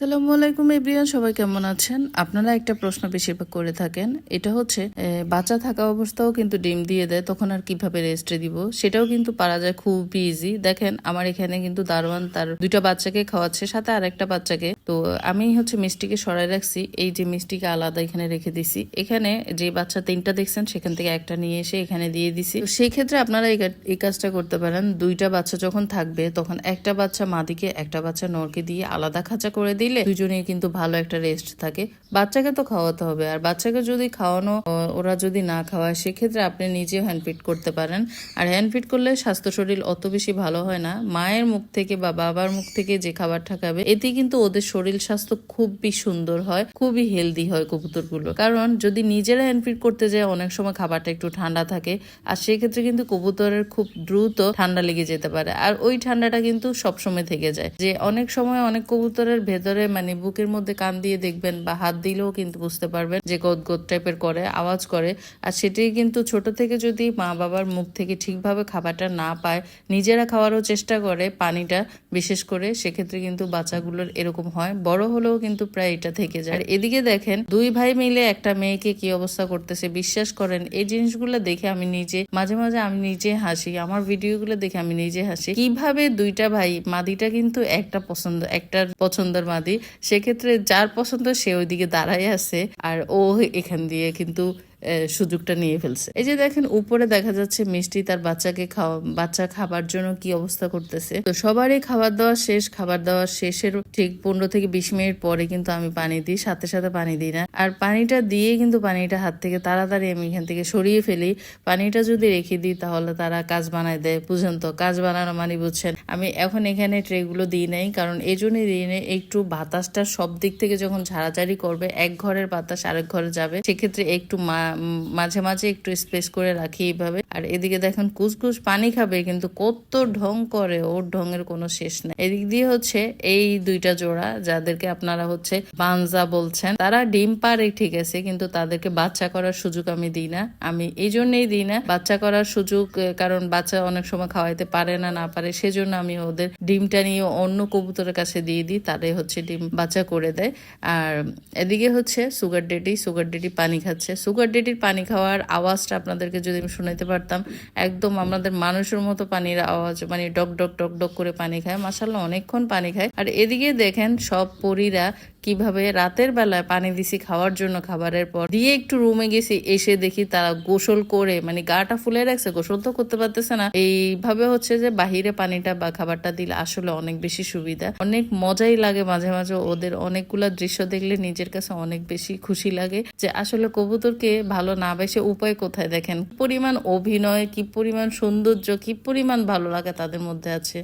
সালামু আলাইকুম এভরিয়ান সবাই কেমন আছেন? আপনারা একটা প্রশ্ন বেশিরভাগ করে থাকেন। এটা হচ্ছে বাচ্চা থাকা অবস্থাও কিন্তু ডিম দিয়ে দেয়, তখন আর কীভাবে রেস্টে দিব? সেটাও কিন্তু পারা যায় খুবই ইজি দেখেন, আমার এখানে কিন্তু দারোয়ান তার দুইটা বাচ্চাকে খাওয়াচ্ছে, সাথে আর একটা বাচ্চাকে। তো আমি হচ্ছে মিষ্টিকে সরাই রাখছি, এই যে মিষ্টিকে আলাদা এখানে রেখে দিছি। এখানে যে বাচ্চা তিনটা দেখছেন, সেখান থেকে একটা নিয়ে এসে এখানে দিয়ে দিছি। তো সেই ক্ষেত্রে আপনারা এই কাজটা করতে পারেন। দুইটা বাচ্চা যখন থাকবে, তখন একটা বাচ্চা মাদিকে, একটা বাচ্চা নরকে দিয়ে আলাদা খাঁচা করে দিলে দুজনেই কিন্তু ভালো একটা রেস্ট থাকে। বাচ্চাকে তো খাওয়াতে হবে। আর বাচ্চাকে যদি খাওয়ানো ওরা যদি না খাওয়ায়, সেক্ষেত্রে আপনি নিজে হ্যান্ডফিট করতে পারেন। আর হ্যান্ডফিট করলে স্বাস্থ্য শরীর অত বেশি ভালো হয় না। মায়ের মুখ থেকে বা বাবার মুখ থেকে যে খাবারটা খাবে এতে কিন্তু ওদের শরীর স্বাস্থ্য খুবই সুন্দর হয়, খুবই হেলদি হয় কবুতরগুলো। কারণ যদি নিজেরা হ্যান্ডফিট করতে যায়, অনেক সময় খাবারটা একটু ঠান্ডা থাকে। আর সেক্ষেত্রে কিন্তু কবুতরের খুব দ্রুত ঠান্ডা লেগে যেতে পারে। আর ওই ঠান্ডাটা কিন্তু সবসময় থেকে যায়। যে অনেক সময় অনেক কবুতরের ভেতরে মানে বুকের মধ্যে কান দিয়ে দেখবেন বা হাত দিলেও কিন্তু বুঝতে পারবেন যে গদ গদ টাইপের করে, আওয়াজ করে। আর সেটাই কিন্তু ছোট থেকে যদি মা বাবার মুখ থেকে ঠিকভাবে খাবারটা না পায়, নিজেরা খাওয়ারও চেষ্টা করে পানিটা, বিশেষ করে সেক্ষেত্রে কিন্তু বাচ্চাগুলোর এরকম হয়। বড় হলেও কিন্তু প্রায় এটা থেকে যায়। এদিকে দেখেন, দুই ভাই মিলে একটা মেয়েকে কি অবস্থা করতেছে বিশ্বাস করেন, এই জিনিসগুলো দেখে আমি নিজে, মাঝে মাঝে আমি নিজে হাসি, আমার ভিডিওগুলো দেখে আমি নিজে হাসি। কীভাবে দুইটা ভাই, মাদিটা কিন্তু একটা পছন্দ, একটার পছন্দের মাদি সেক্ষেত্রে যার পছন্দ সে ওইদিকে দাঁড়াই আছে। আর ও এখান দিয়ে কিন্তু সুযোগটা নিয়ে ফেলছে। এই যে দেখেন, উপরে দেখা যাচ্ছে মিষ্টি তার বাচ্চাকে খাওয়া, বাচ্চা খাবার জন্য কি অবস্থা করতেছে। তো সবারই খাবার দাওয়া শেষ, খাবার দাওয়া শেষের ঠিক পনেরো থেকে বিশ মিনিট পরে কিন্তু আমি পানি দিই, সাথে সাথে পানি দিই না। আর পানিটা দিয়ে কিন্তু পানিটা হাত থেকে তাড়াতাড়ি আমি এখান থেকে সরিয়ে ফেলি। পানিটা যদি রেখে দিই তাহলে তারা কাজ বানায় দেয়, বুঝেন তো? কাজ বানানো মানে বুঝছেন? আমি এখন এখানে ট্রেগুলো দিই নাই, কারণ এই জন্যই দিই নাই, একটু বাতাসটা সব দিক থেকে যখন ঝাড়াঝাড়ি করবে, এক ঘরের বাতাস আরেক ঘরে যাবে, সেক্ষেত্রে একটু মা- মাঝে মাঝে একটু স্পেস করে রাখি এইভাবে। আর এদিকে দেখেন কুসকুস পানি খাবে, কিন্তু কত ঢং করে, ওর ঢঙের কোনো শেষ নেই। এদিক দিয়ে হচ্ছে এই দুইটা জোড়া, যাদেরকে আপনারা হচ্ছে বানজা বলছেন, তারা ডিম পারে ঠিক আছে, কিন্তু তাদেরকে বাচ্চা করার সুযোগ আমি দিই না। আমি এই জন্যই দিই না, বাচ্চা করার সুযোগ কারণ বাচ্চা অনেক সময় খাওয়াইতে পারে না না পারে, সেজন্য আমি ওদের ডিমটা নিয়ে অন্য কবুতরের কাছে দিয়ে দিই, তারাই হচ্ছে ডিম বাচ্চা করে দেয়। আর এদিকে হচ্ছে সুগার ডেডি সুগার ডেডি পানি খাচ্ছে। সুগার ডেডির পানি খাওয়ার আওয়াজটা আপনাদেরকে যদি আমি শোনাতে পারতাম, একদম আমাদের মানুষের মতো পানির আওয়াজ মানে ডক ডক ডক ডক করে পানি খায়। মাসাল্লাহ অনেকক্ষণ পানি খায়। আর এদিকে দেখেন সব পরীরা কীভাবে রাতের বেলায় পানি দিছি খাওয়ার জন্য খাবারের পর, দিয়ে একটু রুমে গেছি, এসে দেখি তারা গোসল করে মানে গাটা ফুলে রাখছে, গোসল তো করতে পারতেছে না। এইভাবে হচ্ছে যে বাহিরে পানিটা বা খাবারটা দিলে আসলে অনেক বেশি সুবিধা। অনেক মজাই লাগে মাঝে মাঝে, ওদের অনেকগুলা দৃশ্য দেখলে নিজের কাছে অনেক বেশি খুশি লাগে যে আসলে কবুতরকে ভালো না বেসে উপায় কোথায় দেখেন? পরিমাণ অভিনয়, কি পরিমাণ সৌন্দর্য, কি পরিমাণ ভালো লাগা তাদের মধ্যে আছে।